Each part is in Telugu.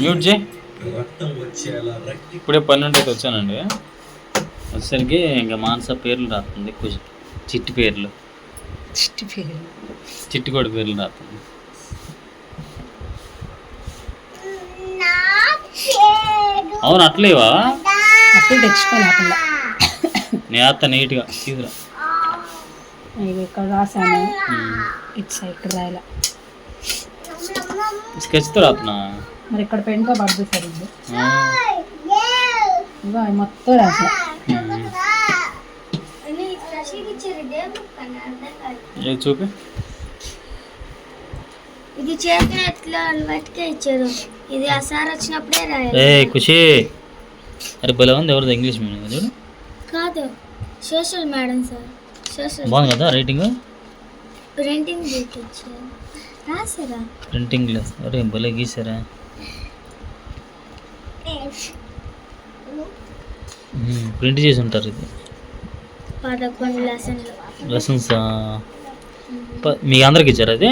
మ్యూట్ చేయి. ఇప్పుడే పన్నెండు అయితే వచ్చానండి. వచ్చేసరికి ఇంకా మానస పేర్లు రాస్తుంది చిట్టి పేర్లు. చిట్టి పేరు చిట్టి కూడా పేర్లు రాస్తుంది. అవును అట్లేవా? అప్పుడు తెచ్చుకోలే ఆ పిల్ల. నీ అత్త నీట్గా ఇవి ఇక్కడ రాసాను ఉమ్. ఇటు సైడ్ ఇక్కడ రాయాల. స్కెచ్తో రాతున్నా మరి ఇక్కడ పెన్తో పడుతుంది సార్ ఇది అవి మొత్తం రాసా. ఏది చూపి. ఇది చేతిని ఎట్లా అలవాటుగా ఇచ్చారు. ఇది ఆ సార్ వచ్చినప్పుడే ఏ రాయాలి ఖుషి. అరే భలే ఉంది ఎవరిది ఇంగ్లీష్ మీడియం కదా చూడు. కాదు సోషల్ మేడం సార్. సోషల్ బాగుంది కదా రైటింగ్? ప్రింటింగ్ బుక్ ఇచ్చారు. రాసారా? ప్రింటింగ్ అరే భలే గీసారా? ప్రింట్ చేసి ఉంటారు ఇది. పదకొండు లెసన్లు. లెసన్స్? మీ అందరికి ఇచ్చారు అది.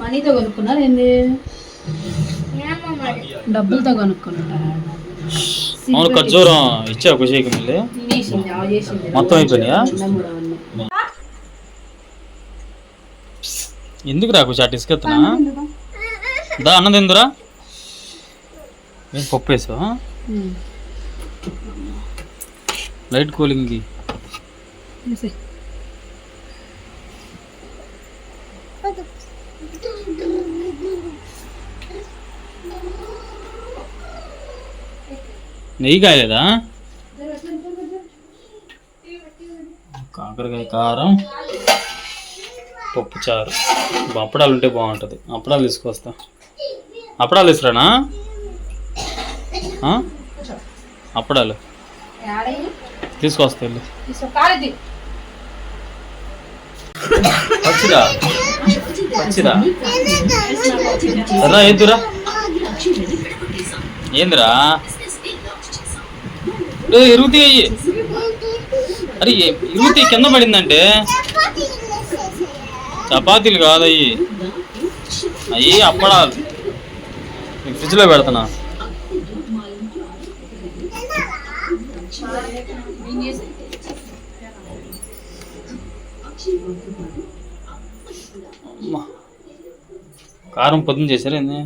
మనీతో కొనుక్కున్నారు ఏంది? డబ్బులతో కొనుక్కున్నారా? అవును ఖర్జూరం ఇచ్చావు ఖుషికి మళ్ళీ. మొత్తం అయిపోయినాయా అన్నం కూడా అవన్నీ. ఎందుకు రా ఖుషి అటు ఇసుకెత్తనా దా అన్నం తిందురా. పప్పు ఉమ్. లైట్ కూలింగ్కి. నెయ్యి కాయలేదా? కాకరకాయ కారం. పప్పు చారు అప్పడాలు ఉంటే బాగుంటుంది. అప్పడాలు తీసుకొస్తా అప్పడాలు తీసుకురానా? ఆ? అప్పడాలు? తీసుకొస్తా వెళ్ళి పచ్చిరా? పచ్చిరా? సరే ఏందిరా? ఏందిరా? ఏ, ఇరుగుతాయి. అరే ఇరుగుతాయి కింద పడిందంటే? చపాతీలు కాదయ్యి. అయ్యి అప్పడాలు. నేను ఫ్రిడ్జ్లో పెడతానా కారం పొద్దున చేశారు ఏంది?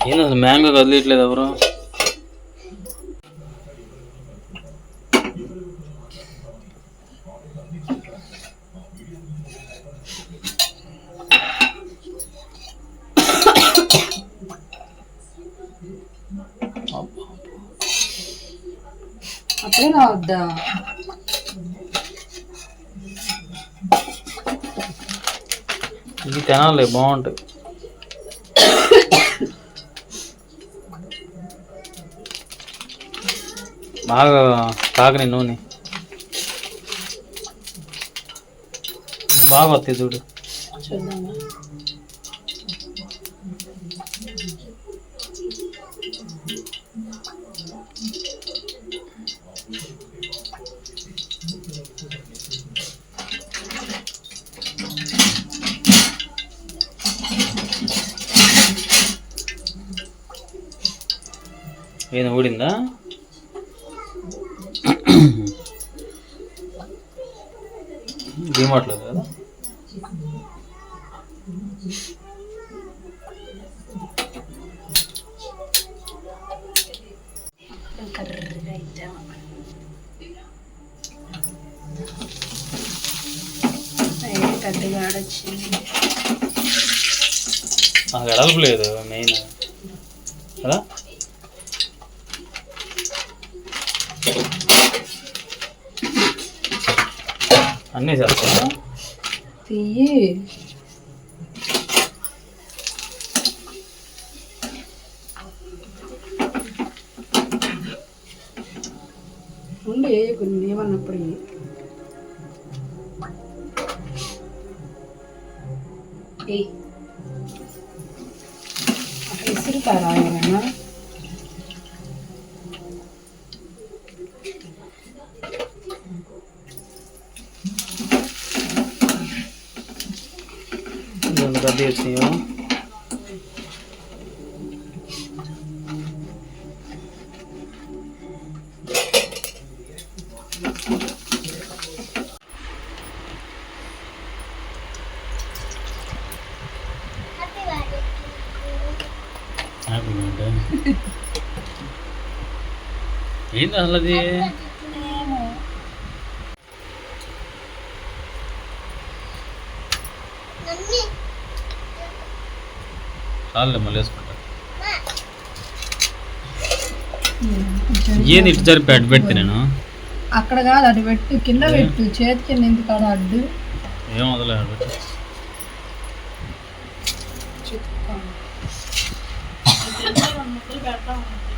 ఏంది అసలు మ్యాంగో కదిలియట్లేదు ఎవరు అప్పుడే రావద్దా ఇది తినాలి బాగుంటాయి. బాగా కాకని నూనె. బాగా వస్తాయి చూడు. చూద్దామా? ఏదో ఊడిందా? డిమార్ట్లేదు కదా? కర్రీగా నాకు లేదు మెయిన్ కదా? అన్నీ చేస్తా తీయి. ఉండి కొన్ని ఏమన్నప్పుడు ఇయ్యి. ఏయ్. తిరుగుతారా ఏమైనా ఏంది అసలు అది చాలు మళ్ళీ వేసుకుంటా ఏంది ఇటు జరిపి అడ్డు పెడితే నేను అక్కడ కాదు అటు పెట్టు. కింద పెట్టు. చేతి కింద ఎందుకు కాదు అడ్డు. ఏం వదలే అడ్డు పెట్టు.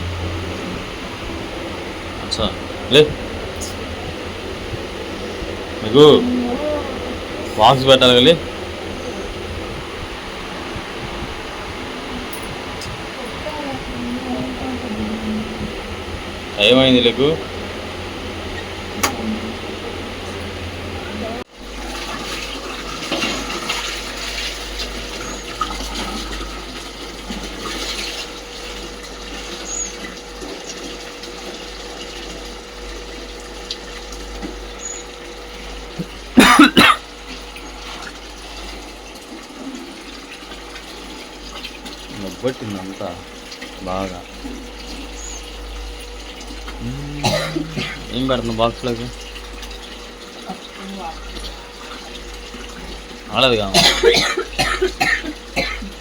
లే. మీకు బాక్స్ పెట్టాలి వెళ్ళి. ఏమైంది లేకు నొప్పట్టింది అంతా బాగా. ఏం పెడుతున్నావు బాక్స్లోకి? ఆడదు కాదు.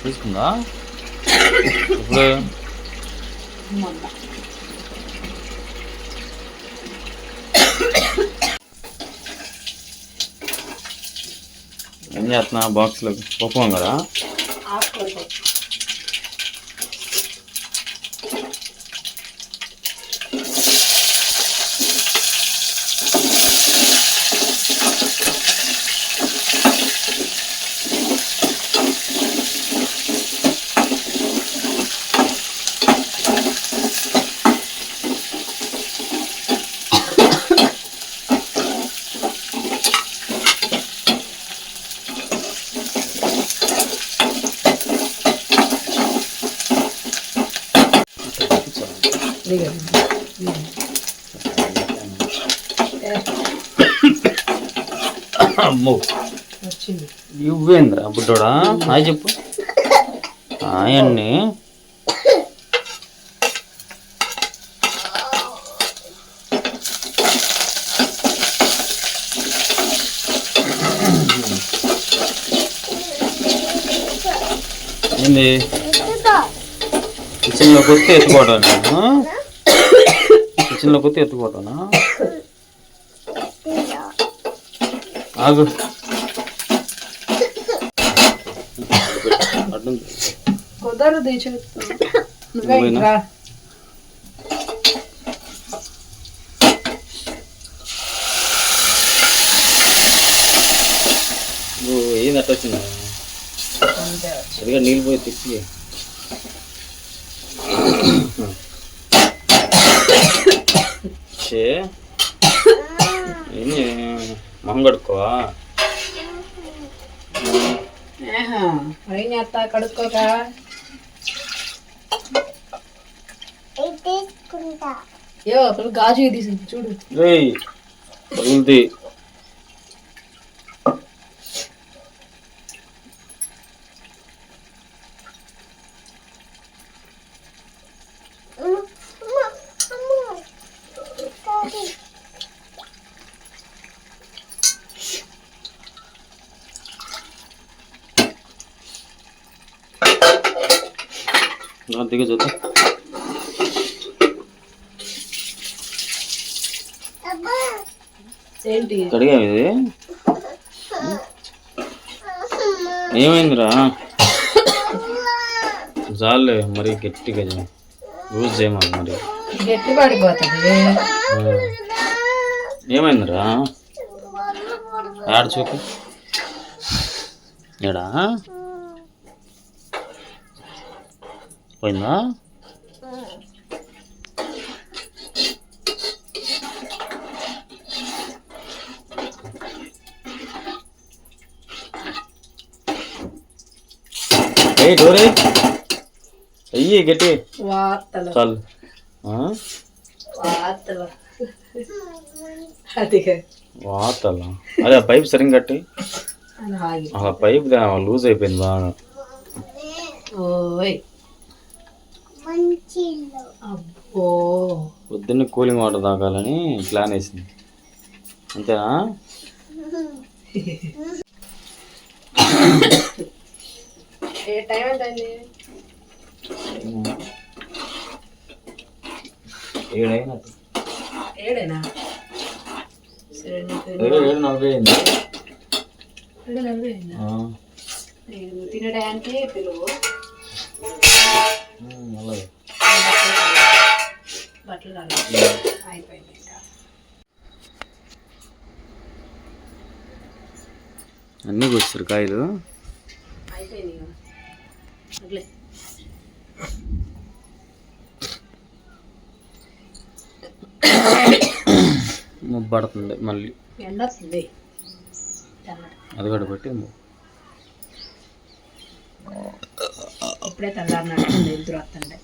తీసుకుందా? ఇప్పుడు? ఏం చేస్తున్నా బాక్స్లోకి? పప్పు కదా అమ్మో. వచ్చింది ఇవ్వేంద్రా బుడ్డోడా? హాయ్ చెప్పు. హాయ్ అండి ఏంది? కిచెన్లోకి వస్తే ఎత్తుకోవటం కిచెన్లోకి వస్తే ఎత్తుకోవటనా ఆగు. కుదరదు చేస్తూ నువ్వే నువ్వేనా? ఇట్రా. నువ్వు ఏంది అట్ట వచ్చిందా నీళ్ళు పోయి తిప్పి. చే ఏంది మొహం కడుక్కోవా ఏం చేస్తా కడుక్కోక ఏ గాజు తీసింది చూడు రేయ్ పగులుతి ఇలా దిగు చూద్దాం. ఏంటి? కడిగా ఇది? ఏమైందిరా? జాలే మరి గట్టిగా చేయి. లూజ్ చేయమాకు మరి. గట్టి పడిపోతుంది. ఏమైందిరా? ఆడ చూపు. ఏడా? పోయిందా ఏ డోరే అయ్యి గట్టి వార్తలు చాలు ఆ? వార్తలు అది వాతల అదే ఆ పైప్ సరిగ్గా కట్టి అని ఆగి ఆ పైప్ దా- లూజ్ అయిపోయింది బాగా ఓయ్ మంచి అబ్బో. పొద్దున్నే కూలింగ్ వాటర్ తాగాలని ప్లాన్ వేసింది. అంతేనా? ఏ టైం ఎంతండి ఏడైనట్టు ఏడేనా? సరే నీకు ఏడు ఏడు నలభై అయింది ఏడు నలభై అయిందా? ఆ. నేను తినే టయానికి పిలువు. అయిపోయింది ఇంకా అన్నీ కూర్చురు కాయలు అయిపోయింది ఇక. వదిలే. ముబ్బడుతుంది మళ్ళీ ఎండ వస్తుంది. అది కూడా పెట్టి ఇప్పుడే తెల్లారినట్టు ఎదురు వస్తుండే